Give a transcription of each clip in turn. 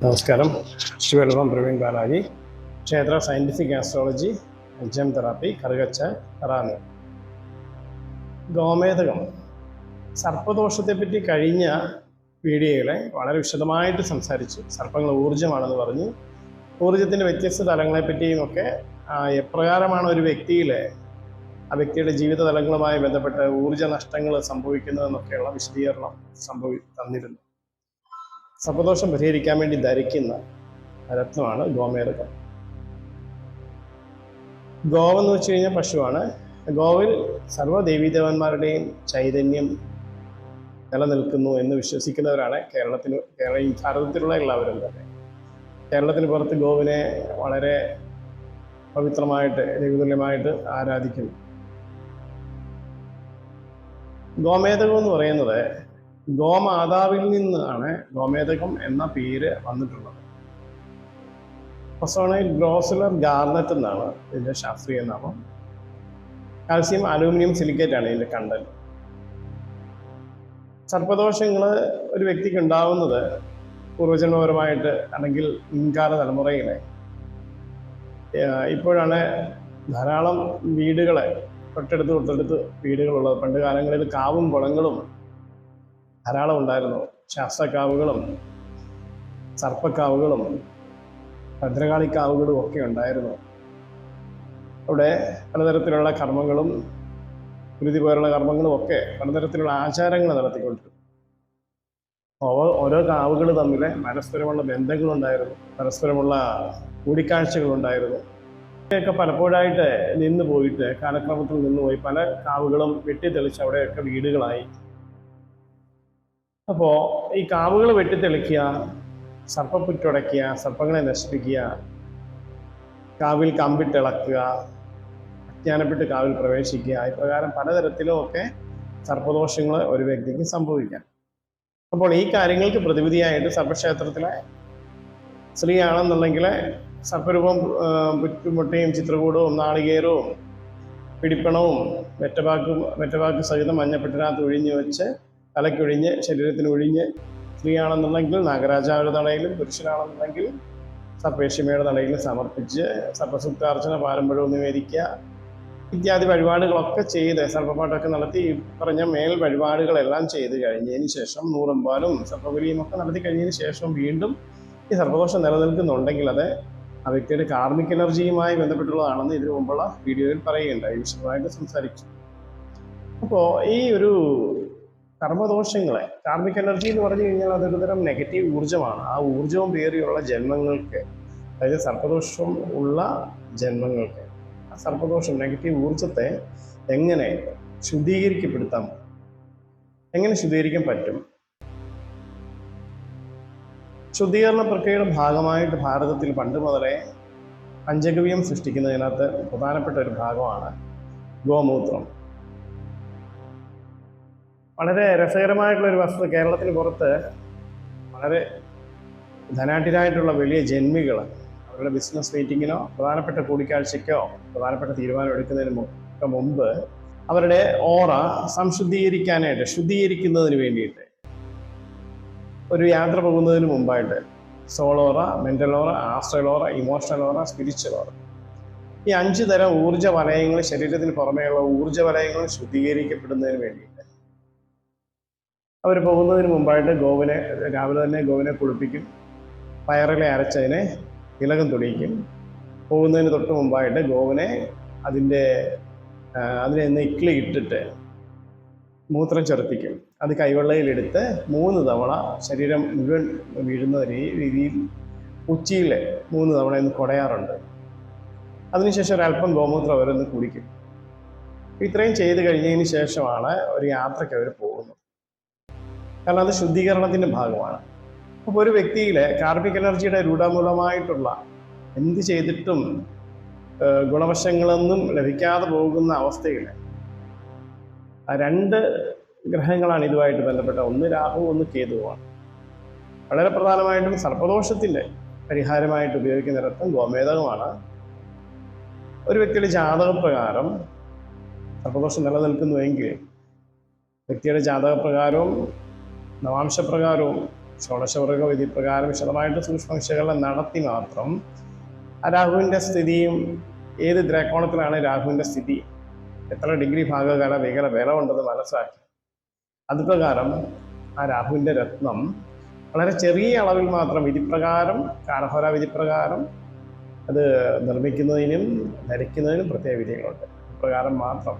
നമസ്കാരം. ശിവൽവം പ്രവീൺ ബാലാജി. ക്ഷേത്ര scientific astrology gem therapy കറുകച്ച റാന്നു ഗോമേതകം. സർപ്പദോഷത്തെപ്പറ്റി കഴിഞ്ഞ വീഡിയോകളെ വളരെ വിശദമായിട്ട് സംസാരിച്ചു. സർപ്പങ്ങൾ ഊർജമാണെന്ന് പറഞ്ഞു. ഊർജത്തിന്റെ വ്യത്യസ്ത തലങ്ങളെപ്പറ്റിയും ഒക്കെ എപ്രകാരമാണ് ഒരു വ്യക്തിയിലെ ആ വ്യക്തിയുടെ ജീവിത തലങ്ങളുമായി ബന്ധപ്പെട്ട ഊർജ നഷ്ടങ്ങൾ സംഭവിക്കുന്നതെന്നൊക്കെയുള്ള വിശദീകരണം സംഭവി തന്നിരുന്നു. സർപ്പദോഷം പരിഹരിക്കാൻ വേണ്ടി ധരിക്കുന്ന രത്നമാണ് ഗോമേതകം ഗോവെന്ന് വെച്ച് കഴിഞ്ഞാൽ പശുവാണ്. ഗോവിൽ ദേവീദേവന്മാരുടെയും ചൈതന്യം നിലനിൽക്കുന്നു എന്ന് വിശ്വസിക്കുന്നവരാണ് കേരളത്തിന് കേരള ഭാരതത്തിലുള്ള എല്ലാവരും തന്നെ. കേരളത്തിന് പുറത്ത് ഗോവിനെ വളരെ പവിത്രമായിട്ട് രഘുതുല്യമായിട്ട് ആരാധിക്കുന്നു. ഗോമേതകം എന്ന് പറയുന്നത് ഗോമാതാവിൽ നിന്നാണ് ഗോമേതകം എന്ന പേര് വന്നിട്ടുള്ളത്. ഫസോണൈൽ ഗ്രോസുലർ ഗാർനറ്റ് എന്നാണ് ഇതിന്റെ ശാസ്ത്രീയ നാമം. കാൽസ്യം അലൂമിനിയം സിലിക്കേറ്റ് ആണ് ഇതിന്റെ കണ്ടൽ. സർപ്പദോഷങ്ങൾ ഒരു വ്യക്തിക്ക് ഉണ്ടാവുന്നത് പൂർവജന്മപരമായിട്ട് അല്ലെങ്കിൽ മുൻകാല തലമുറയിലെ. ഇപ്പോഴാണ് ധാരാളം വീടുകളെ തൊട്ടടുത്ത് തൊട്ടടുത്ത് വീടുകളുള്ളത്. പണ്ട് കാലങ്ങളിൽ കാവും കുളങ്ങളും ധാരാളം ഉണ്ടായിരുന്നു ശാസ്ത്രക്കാവുകളും സർപ്പക്കാവുകളും ഭദ്രകാളിക്കാവുകളും ഒക്കെ ഉണ്ടായിരുന്നു. അവിടെ പലതരത്തിലുള്ള കർമ്മങ്ങളും കുരുതി പോലുള്ള കർമ്മങ്ങളും ഒക്കെ പലതരത്തിലുള്ള ആചാരങ്ങൾ നടത്തിക്കൊണ്ടിരുന്നു. ഓരോ കാവുകൾ തമ്മിൽ പരസ്പരമുള്ള ബന്ധങ്ങളുണ്ടായിരുന്നു. പരസ്പരമുള്ള കൂടിക്കാഴ്ചകളുണ്ടായിരുന്നു. ഇവയൊക്കെ പലപ്പോഴായിട്ട് നിന്ന് പോയിട്ട് കാലക്രമത്തിൽ നിന്ന് പോയി പല കാവുകളും വെട്ടിത്തെളിച്ച് അവിടെയൊക്കെ വീടുകളായി. അപ്പോൾ ഈ കാവുകൾ വെട്ടിത്തെളിക്കുക സർപ്പപ്പുറ്റുടയ്ക്കുക സർപ്പങ്ങളെ നശിപ്പിക്കുക കാവിൽ കമ്പിട്ടിളക്കുക അജ്ഞാനപ്പെട്ട് കാവിൽ പ്രവേശിക്കുക ഇപ്രകാരം പലതരത്തിലും ഒക്കെ സർപ്പദോഷങ്ങൾ ഒരു വ്യക്തിക്ക് സംഭവിക്കാം. അപ്പോൾ ഈ കാര്യങ്ങൾക്ക് പ്രതിവിധിയായിട്ട് സർപ്പക്ഷേത്രത്തിലെ സ്ത്രീയാണെന്നുണ്ടെങ്കിൽ സർപ്പരൂപം പുറ്റുമുട്ടയും ചിത്രകൂടവും നാളികേരവും പിടിപ്പണവും വെറ്റവാക്കും വെറ്റവാക്ക് സഹിതം മഞ്ഞപ്പെട്ടിനകത്ത് ഒഴിഞ്ഞു വെച്ച് തലയ്ക്കൊഴിഞ്ഞ് ശരീരത്തിന് ഒഴിഞ്ഞ് സ്ത്രീയാണെന്നുണ്ടെങ്കിൽ നാഗരാജാവിന്റെ നടയിലും പുരുഷനാണെന്നുണ്ടെങ്കിൽ സർപ്പേശ്വമയുടെ നടയിലും സമർപ്പിച്ച് സർപ്പസുക്താർച്ചന പാരമ്പര്യവും നിവേദിക്കുക. ഇത്യാദി വഴിപാടുകളൊക്കെ ചെയ്ത് സർപ്പപ്പാട്ടൊക്കെ നടത്തി പറഞ്ഞ മേൽ വഴിപാടുകളെല്ലാം ചെയ്ത് കഴിഞ്ഞതിന് ശേഷം നൂറമ്പാലും സർപ്പബലിയും ഒക്കെ നടത്തി കഴിഞ്ഞതിന് ശേഷം വീണ്ടും ഈ സർപ്പദോഷം നിലനിൽക്കുന്നുണ്ടെങ്കിൽ അത് ആ വ്യക്തിയുടെ കാർമിക് എനർജിയുമായി ബന്ധപ്പെട്ടുള്ളതാണെന്ന് ഇതിനു മുമ്പുള്ള വീഡിയോയിൽ പറയുകയുണ്ടായി. വിശദമായിട്ട് സംസാരിച്ചു. അപ്പോൾ ഈ ഒരു കർമ്മദോഷങ്ങളെ കാർമിക് എനർജി എന്ന് പറഞ്ഞു കഴിഞ്ഞാൽ അതൊരു തരം നെഗറ്റീവ് ഊർജമാണ്. ആ ഊർജവും പേറിയുള്ള ജന്മങ്ങൾക്ക് അതായത് സർപ്പദോഷം ഉള്ള ജന്മങ്ങൾക്ക് ആ സർപ്പദോഷം നെഗറ്റീവ് ഊർജത്തെ എങ്ങനെ ശുദ്ധീകരിക്കപ്പെടുത്താം? എങ്ങനെ ശുദ്ധീകരിക്കാൻ പറ്റും? ശുദ്ധീകരണ പ്രക്രിയയുടെ ഭാഗമായിട്ട് ഭാരതത്തിൽ പണ്ട് മുതലേ പഞ്ചഗവ്യം സൃഷ്ടിക്കുന്നതിനകത്ത് പ്രധാനപ്പെട്ട ഒരു ഭാഗമാണ് ഗോമൂത്രം. വളരെ രസകരമായിട്ടുള്ള ഒരു വസ്തുത കേരളത്തിന് പുറത്ത് വളരെ ധനാഢ്യരായിട്ടുള്ള വലിയ ജന്മികൾ അവരുടെ ബിസിനസ് മീറ്റിങ്ങിനോ പ്രധാനപ്പെട്ട കൂടിക്കാഴ്ചയ്ക്കോ പ്രധാനപ്പെട്ട തീരുമാനം എടുക്കുന്നതിന് ഒക്കെ മുമ്പ് അവരുടെ ഓറ സംശുദ്ധീകരിക്കാനായിട്ട് ശുദ്ധീകരിക്കുന്നതിന് വേണ്ടിയിട്ട് ഒരു യാത്ര പോകുന്നതിന് മുമ്പായിട്ട് സോളോറ ഇമോഷണൽ ഓറ സ്പിരിച്വൽ ഓറ. ഈ അഞ്ച് തരം ഊർജ വലയങ്ങൾ ശരീരത്തിന് പുറമേയുള്ള ഊർജ വലയങ്ങൾ ശുദ്ധീകരിക്കപ്പെടുന്നതിന് വേണ്ടിയിട്ട് അവർ പോകുന്നതിന് മുമ്പായിട്ട് ഗോവിനെ രാവിലെ തന്നെ ഗോവിനെ കുളിപ്പിക്കും. പയറിലെ അരച്ചതിനെ തിലകം തൊടിയിക്കും. പോകുന്നതിന് തൊട്ട് മുമ്പായിട്ട് ഗോവിനെ അതിന്റെ അതിനെ നെക്കിളി ഇട്ടിട്ട് മൂത്രം ചെറുപ്പിക്കും അത് കൈവെള്ളയിലെടുത്ത് മൂന്ന് തവണ ശരീരം മുഴുവൻ വീഴുന്ന രീതിയിൽ ഉച്ചിയിൽ മൂന്ന് തവണ ഇന്ന് കുടയാറുണ്ട്. അതിനുശേഷം ഒരല്പം ഗോമൂത്രം അവരൊന്ന് കുടിക്കും. ഇത്രയും ചെയ്ത് കഴിഞ്ഞതിന് ശേഷമാണ് ഒരു യാത്രയ്ക്ക് അവർ പോകുന്നത്. കാരണം അത് ശുദ്ധീകരണത്തിന്റെ ഭാഗമാണ്. അപ്പോൾ ഒരു വ്യക്തിയിലെ കാർബിക് എനർജിയുടെ രൂഢമൂലമായിട്ടുള്ള എന്ത് ചെയ്തിട്ടും ഗുണവശങ്ങളൊന്നും ലഭിക്കാതെ പോകുന്ന അവസ്ഥയിൽ രണ്ട് ഗ്രഹങ്ങളാണ് ഇതുമായിട്ട് ബന്ധപ്പെട്ട. ഒന്ന് രാഹു ഒന്ന് കേതുവാണ് വളരെ പ്രധാനമായിട്ടും സർപ്പദോഷത്തിന്റെ പരിഹാരമായിട്ട് ഉപയോഗിക്കുന്ന രത്നം ഗോമേതകമാണ് ഒരു വ്യക്തിയുടെ ജാതകപ്രകാരം സർപ്പദോഷം നിലനിൽക്കുന്നുവെങ്കിൽ വ്യക്തിയുടെ ജാതകപ്രകാരവും നവാംശപ്രകാരവും ഷോഡശവർഗ വിധിപ്രകാരം വിശദമായിട്ട് സൂക്ഷ്മ വിശകലനം നടത്തി മാത്രം രാഹുവിന്റെ സ്ഥിതിയും ഏത് ദ്രേക്കോണത്തിലാണ് രാഹുവിന്റെ സ്ഥിതി? എത്ര ഡിഗ്രി ഭാഗകാല വേഗത വില ഉണ്ടെന്ന് മനസ്സിലാക്കി. അതുപ്രകാരം ആ രാഹുവിന്റെ രത്നം വളരെ ചെറിയ അളവിൽ മാത്രം വിധിപ്രകാരം കാലഹോര വിധിപ്രകാരം അത് നിർമ്മിക്കുന്നതിനും ധരിക്കുന്നതിനും പ്രത്യേക വിധികളുണ്ട്. പ്രകാരം മാത്രം.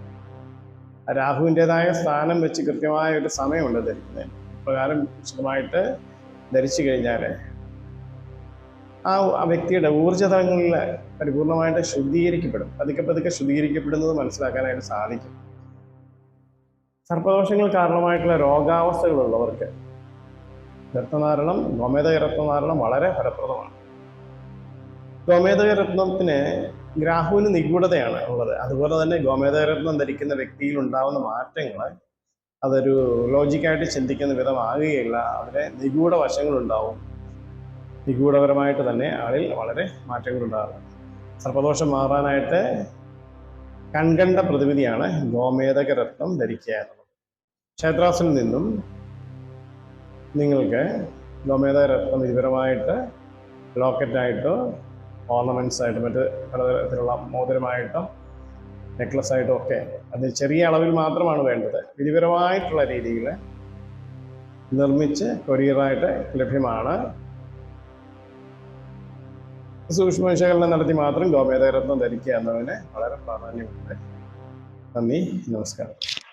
രാഹുവിന്റെതായ സ്ഥാനം വെച്ച് കൃത്യമായ ഒരു സമയമുണ്ട് ധരിക്കുന്നതിന്. പ്രകാരം വിശദമായിട്ട് ധരിച്ചു കഴിഞ്ഞാൽ ആ ആ വ്യക്തിയുടെ ഊർജതങ്ങളിൽ പരിപൂർണമായിട്ട് ശുദ്ധീകരിക്കപ്പെടും. പതുക്കെ പതുക്കെ ശുദ്ധീകരിക്കപ്പെടുന്നത് മനസ്സിലാക്കാനായിട്ട് സാധിക്കും. സർപ്പദോഷങ്ങൾ കാരണമായിട്ടുള്ള രോഗാവസ്ഥകളുള്ളവർക്ക് രക്തനാരണം ഗോമേതക രത്നനാരണം വളരെ ഫലപ്രദമാണ്. ഗോമേതക രത്നത്തിന് ഗ്രാഹുവിന് നിഗൂഢതയാണ് ഉള്ളത്. അതുപോലെ തന്നെ ഗോമേതക രത്നം ധരിക്കുന്ന വ്യക്തിയിൽ ഉണ്ടാകുന്ന മാറ്റങ്ങൾ അതൊരു ലോജിക്കായിട്ട് ചിന്തിക്കുന്ന വിധമാകുകയില്ല. അവരെ നിഗൂഢ വശങ്ങളുണ്ടാവും നിഗൂഢപരമായിട്ട് തന്നെ ആളിൽ വളരെ മാറ്റങ്ങളുണ്ടാകും സർപ്പദോഷം മാറാനായിട്ട് കൺകണ്ട പ്രതിവിധിയാണ് ഗോമേതക രത്നം ധരിക്കുക എന്നുള്ളത്. ക്ഷേത്രാസിൽ നിന്നും നിങ്ങൾക്ക് ഗോമേതക രത്നം വിവരമായിട്ട് ലോക്കറ്റായിട്ടോ ഓർണമെന്റ്സ് ആയിട്ട് മറ്റ് പലതരത്തിലുള്ള മോതിരമായിട്ടോ നെക്ലസ് ആയിട്ടോ ഒക്കെ അത് ചെറിയ അളവിൽ മാത്രമാണ് വേണ്ടത്. വിധിപരമായിട്ടുള്ള രീതിയിൽ നിർമ്മിച്ച് കൊറിയറായിട്ട് ലഭ്യമാണ്. സൂക്ഷ്മ വിശകലനം നടത്തി മാത്രം ഗോമേതരത്നം ധരിക്കുക എന്നതിന് വളരെ പ്രാധാന്യമുണ്ട്. നന്ദി നമസ്കാരം.